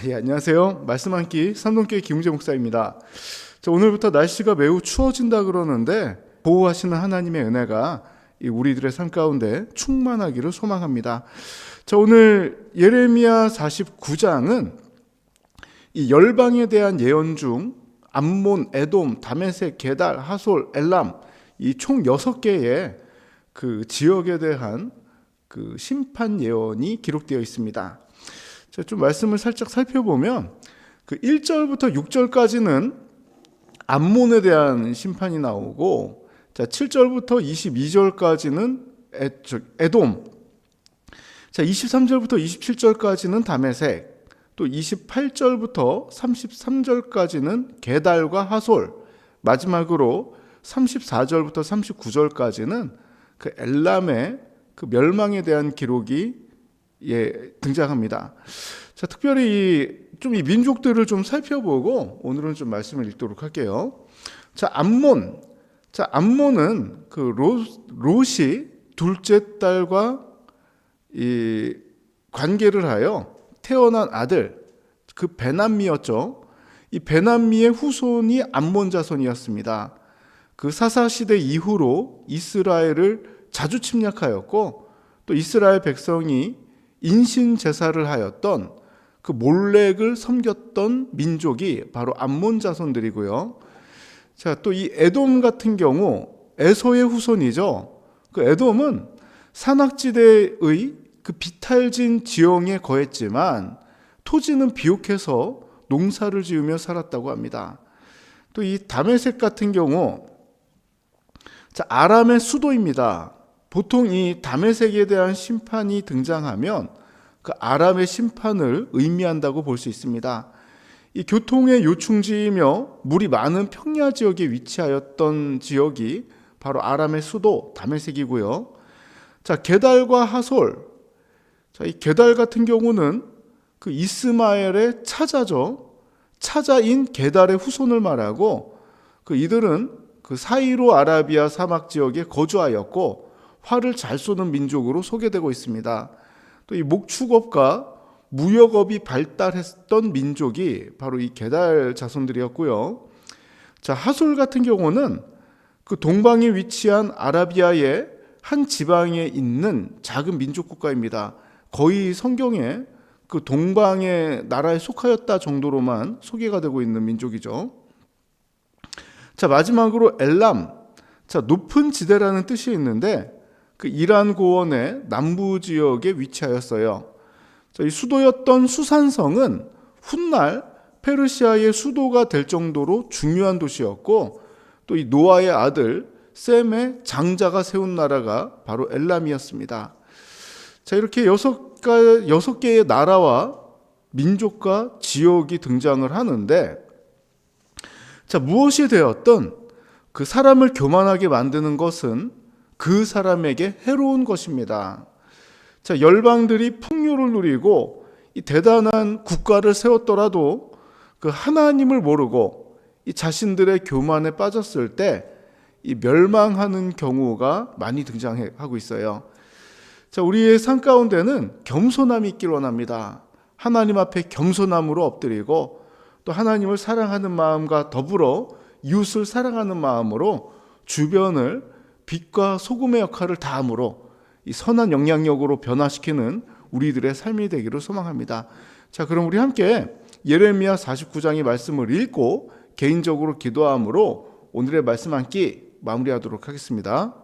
예, 안녕하세요. 말씀 한 끼 삼동교회 김우재 목사입니다. 자, 오늘부터 날씨가 매우 추워진다 그러는데 보호하시는 하나님의 은혜가 이 우리들의 삶 가운데 충만하기를 소망합니다. 자, 오늘 예레미야 49장은 이 열방에 대한 예언 중 암몬, 에돔, 다메섹, 게달, 하솔, 엘람 이 총 6개의 그 지역에 대한 그 심판 예언이 기록되어 있습니다. 자, 좀 말씀을 살짝 살펴보면 그 1절부터 6절까지는 암몬에 대한 심판이 나오고 자, 7절부터 22절까지는 에, 저, 에돔. 자, 23절부터 27절까지는 다메섹. 또 28절부터 33절까지는 게달과 하솔. 마지막으로 34절부터 39절까지는 그 엘람의 그 멸망에 대한 기록이 예, 등장합니다. 자, 특별히 좀 이 민족들을 좀 살펴보고 오늘은 좀 말씀을 읽도록 할게요. 자, 암몬. 자, 암몬은 그 로, 롯이 둘째 딸과 이 관계를 하여 태어난 아들 그 베남미였죠. 이 베남미의 후손이 암몬 자손이었습니다. 그 사사 시대 이후로 이스라엘을 자주 침략하였고 또 이스라엘 백성이 인신 제사를 하였던 그 몰렉을 섬겼던 민족이 바로 암몬 자손들이고요. 자, 또 이 에돔 같은 경우 에서의 후손이죠. 그 에돔은 산악지대의 그 비탈진 지형에 거했지만 토지는 비옥해서 농사를 지으며 살았다고 합니다. 또 이 다메섹 같은 경우 자, 아람의 수도입니다. 보통 이 다메섹에 대한 심판이 등장하면 그 아람의 심판을 의미한다고 볼 수 있습니다. 이 교통의 요충지이며 물이 많은 평야 지역에 위치하였던 지역이 바로 아람의 수도 다메섹이고요. 자, 게달과 하솔. 자, 이 게달 같은 경우는 그 이스마엘의 차자죠. 차자인 게달의 후손을 말하고 그 이들은 그 사이로 아라비아 사막 지역에 거주하였고 활을 잘 쏘는 민족으로 소개되고 있습니다. 또 이 목축업과 무역업이 발달했던 민족이 바로 이 게달 자손들이었고요. 자, 하솔 같은 경우는 그 동방에 위치한 아라비아의 한 지방에 있는 작은 민족 국가입니다. 거의 성경에 그 동방의 나라에 속하였다 정도로만 소개가 되고 있는 민족이죠. 자, 마지막으로 엘람. 자, 높은 지대라는 뜻이 있는데 그 이란 고원의 남부 지역에 위치하였어요. 자, 이 수도였던 수산성은 훗날 페르시아의 수도가 될 정도로 중요한 도시였고 또 이 노아의 아들 셈의 장자가 세운 나라가 바로 엘람이었습니다. 자, 이렇게 여섯 가 여섯 개의 나라와 민족과 지역이 등장을 하는데 자, 무엇이 되었든 그 사람을 교만하게 만드는 것은 그 사람에게 해로운 것입니다. 자, 열방들이 풍요를 누리고 이 대단한 국가를 세웠더라도 그 하나님을 모르고 이 자신들의 교만에 빠졌을 때 이 멸망하는 경우가 많이 등장하고 있어요. 자, 우리의 삶 가운데는 겸손함이 있길 원합니다. 하나님 앞에 겸손함으로 엎드리고 또 하나님을 사랑하는 마음과 더불어 이웃을 사랑하는 마음으로 주변을 빛과 소금의 역할을 다함으로 이 선한 영향력으로 변화시키는 우리들의 삶이 되기를 소망합니다. 자, 그럼 우리 함께 예레미야 49장의 말씀을 읽고 개인적으로 기도함으로 오늘의 말씀 한 끼 마무리하도록 하겠습니다.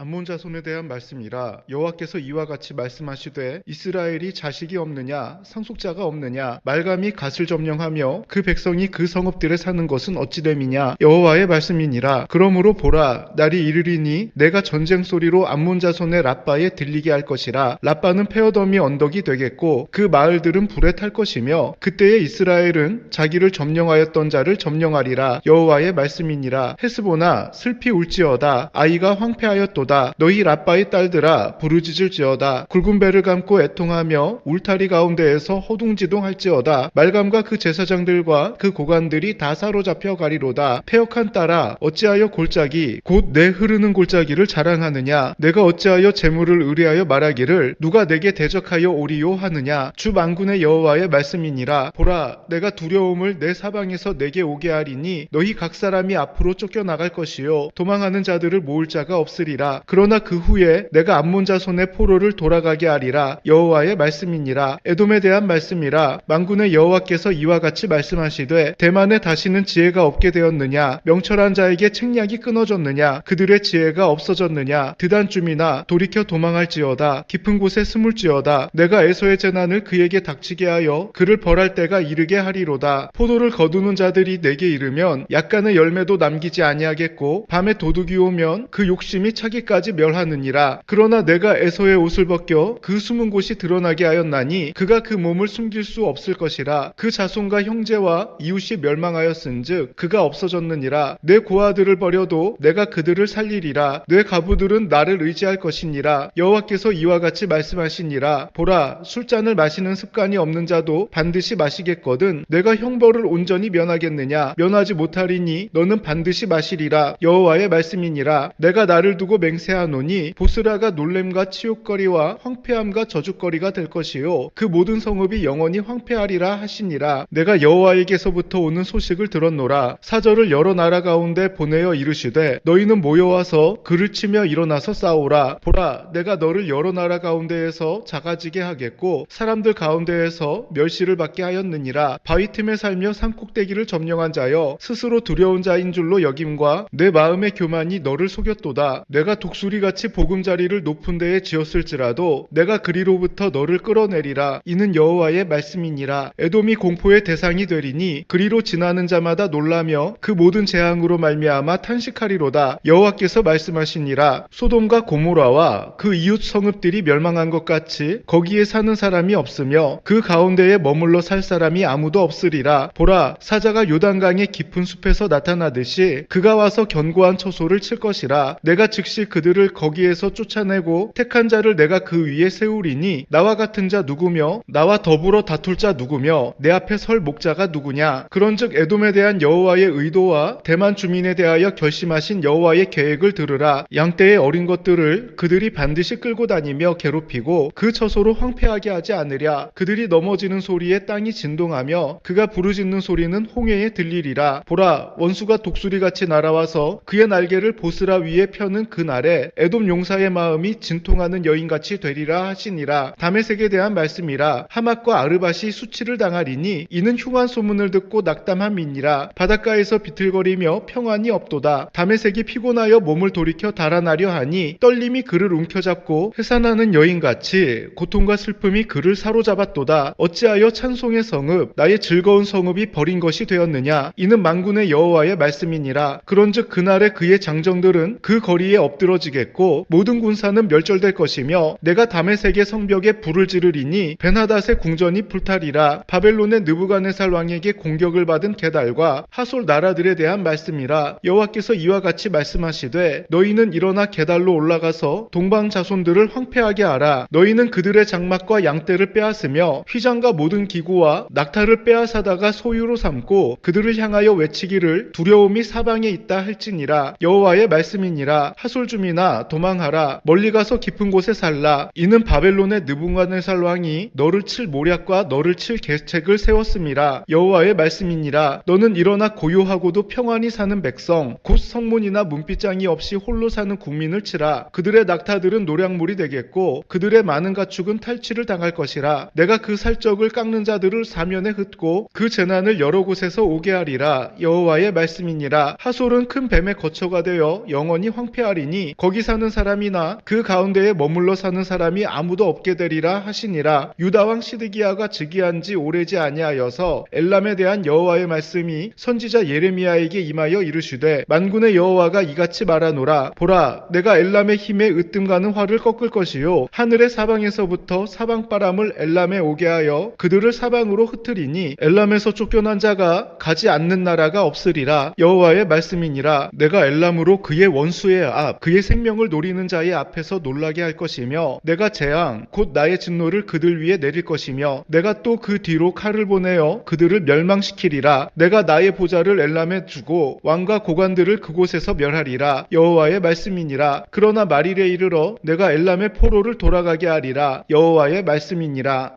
암몬 자손에 대한 말씀이라 여호와께서 이와 같이 말씀하시되 이스라엘이 자식이 없느냐 상속자가 없느냐 말감이 갓을 점령하며 그 백성이 그 성읍들에 사는 것은 어찌 됨이냐 여호와의 말씀이니라. 그러므로 보라 날이 이르리니 내가 전쟁 소리로 암몬 자손의 라빠에 들리게 할 것이라. 라빠는 페어덤이 언덕이 되겠고 그 마을들은 불에 탈 것이며 그때에 이스라엘은 자기를 점령하였던 자를 점령하리라. 여호와의 말씀이니라. 헤스보나 슬피 울지어다. 아이가 황폐하였도다 하리로다 너희 라빠의 딸들아 부르짖을지어다. 굵은 배를 감고 애통하며 울타리 가운데에서 허둥지둥 할지어다. 말감과 그 제사장들과 그 고관들이 다 사로잡혀 가리로다. 폐역한 딸아 어찌하여 골짜기 곧 내 흐르는 골짜기를 자랑하느냐? 내가 어찌하여 재물을 의뢰하여 말하기를 누가 내게 대적하여 오리요? 하느냐? 주 만군의 여호와의 말씀이니라. 보라 내가 두려움을 내 사방에서 내게 오게 하리니 너희 각 사람이 앞으로 쫓겨나갈 것이요. 도망하는 자들을 모을 자가 없으리 라 그러나 그 후에 내가 암몬 자손의 포로를 돌아가게 하리라. 여호와의 말씀이니라. 에돔에 대한 말씀이라. 만군의 여호와께서 이와 같이 말씀하시되 대만에 다시는 지혜가 없게 되었느냐? 명철한 자에게 책략이 끊어졌느냐? 그들의 지혜가 없어졌느냐? 드단쯤이나 돌이켜 도망할지어다. 깊은 곳에 숨을지어다. 내가 에서의 재난을 그에게 닥치게 하여 그를 벌할 때가 이르게 하리로다. 포도를 거두는 자들이 내게 이르면 약간의 열매도 남기지 아니하겠고 밤에 도둑이 오면 그 욕심이 차기 까지 멸하느니라. 그러나 내가 에서의 옷을 벗겨 그 숨은 곳이 드러나게 하였나니 그가 그 몸을 숨길 수 없을 것이라. 그 자손과 형제와 이웃이 멸망하였은즉 그가 없어졌느니라. 내 고아들을 버려도 내가 그들을 살리리라. 내 가부들은 나를 의지할 것이니라. 여호와께서 이와 같이 말씀하시니라. 보라 술잔을 마시는 습관이 없는 자도 반드시 마시겠거든. 내가 형벌을 온전히 면하겠느냐? 면하지 못하리니 너는 반드시 마시리라. 여호와의 말씀이니라. 내가 나를 두고 맹 세하노니 보스라가 놀램과 치욕거리와 황폐함과 저주거리가 될 것이요. 그 모든 성읍이 영원히 황폐하리라 하시니라. 내가 여호와에게서부터 오는 소식을 들었노라. 사절을 여러 나라 가운데 보내어 이르시되 너희는 모여와서 그를 치며 일어나서 싸우라. 보라 내가 너를 여러 나라 가운데에서 작아지게 하겠고 사람들 가운데에서 멸시를 받게 하였느니라. 바위 틈에 살며 산꼭대기를 점령한 자여 스스로 두려운 자인 줄로 여김과 내 마음의 교만이 너를 속였도다. 내가 독수리같이 보금자리를 높은 데에 지었을지라도 내가 그리로부터 너를 끌어내리라. 이는 여호와의 말씀이니라. 에돔이 공포의 대상이 되리니 그리로 지나는 자마다 놀라며 그 모든 재앙으로 말미암아 탄식하리로다. 여호와께서 말씀하시니라. 소돔과 고모라와 그 이웃 성읍들이 멸망한 것 같이 거기에 사는 사람이 없으며 그 가운데에 머물러 살 사람이 아무도 없으리라. 보라 사자가 요단강의 깊은 숲에서 나타나듯이 그가 와서 견고한 처소를 칠 것이라. 내가 즉시 그들을 거기에서 쫓아내고 택한 자를 내가 그 위에 세우리니 나와 같은 자 누구며 나와 더불어 다툴 자 누구며 내 앞에 설 목자가 누구냐? 그런즉 에돔에 대한 여호와의 의도와 대만 주민에 대하여 결심하신 여호와의 계획을 들으라. 양떼의 어린 것들을 그들이 반드시 끌고 다니며 괴롭히고 그 처소로 황폐하게 하지 않으랴. 그들이 넘어지는 소리에 땅이 진동하며 그가 부르짖는 소리는 홍해에 들리리라. 보라 원수가 독수리같이 날아와서 그의 날개를 보스라 위에 펴는 그날 에 에돔 용사의 마음이 진통하는 여인같이 되리라 하시니라. 다메색에 대한 말씀이라. 하맛과 아르밧이 수치를 당하리니 이는 흉한 소문을 듣고 낙담함이니라. 바닷가에서 비틀거리며 평안이 없도다. 다메색이 피곤하여 몸을 돌이켜 달아나려 하니 떨림이 그를 움켜잡고 회산하는 여인같이 고통과 슬픔이 그를 사로잡았도다. 어찌하여 찬송의 성읍 나의 즐거운 성읍이 버린 것이 되었느냐? 이는 만군의 여호와의 말씀이니라. 그런즉 그날에 그의 장정들은 그 거리에 엎드 러지겠고 모든 군사는 멸절될 것이며 내가 다메색의 성벽에 불을 지르리니 베나닷의 궁전이 불타리라 바벨론의 느부갓네살 왕에게 공격을 받은 게달과 하솔 나라들에 대한 말씀이라 여호와께서 이와 같이 말씀하시되 너희는 일어나 게달로 올라가서 동방 자손들을 황폐하게 하라. 너희는 그들의 장막과 양떼를 빼앗으며 휘장과 모든 기구와 낙타를 빼앗아다가 소유로 삼고 그들을 향하여 외치기를 두려움이 사방에 있다 할지니라. 여호와의 말씀이니라. 하솔 줌이나 도망하라. 멀리 가서 깊은 곳에 살라. 이는 바벨론의 느부갓네살 왕이 너를 칠 모략과 너를 칠 계책을 세웠음이라 여호와의 말씀이니라. 너는 일어나 고요하고도 평안히 사는 백성 곧 성문이나 문빗장이 없이 홀로 사는 국민을 치라. 그들의 낙타들은 노량물이 되겠고 그들의 많은 가축은 탈취를 당할 것이라. 내가 그 살적을 깎는 자들을 사면에 흩고 그 재난을 여러 곳에서 오게 하리라. 여호와의 말씀이니라. 하솔은 큰 뱀의 거처가 되어 영원히 황폐하리니 거기 사는 사람이나 그 가운데에 머물러 사는 사람이 아무도 없게 되리라 하시니라. 유다 왕 시드기야가 즉위한 지 오래지 아니하여서 엘람에 대한 여호와의 말씀이 선지자 예레미야에게 임하여 이르시되 만군의 여호와가 이같이 말하노라. 보라 내가 엘람의 힘에 으뜸가는 활을 꺾을 것이요. 하늘의 사방에서부터 사방 바람을 엘람에 오게 하여 그들을 사방으로 흩으리니 엘람에서 쫓겨난 자가 가지 않는 나라가 없으리라. 여호와의 말씀이니라. 내가 엘람으로 그의 원수의 앞 그의 내 생명을 노리는 자의 앞에서 놀라게 할 것이며 내가 재앙 곧 나의 진노를 그들 위에 내릴 것이며 내가 또 그 뒤로 칼을 보내어 그들을 멸망시키리라. 내가 나의 보좌를 엘람에 주고 왕과 고관들을 그곳에서 멸하리라. 여호와의 말씀이니라. 그러나 말일에 이르러 내가 엘람의 포로를 돌아가게 하리라. 여호와의 말씀이니라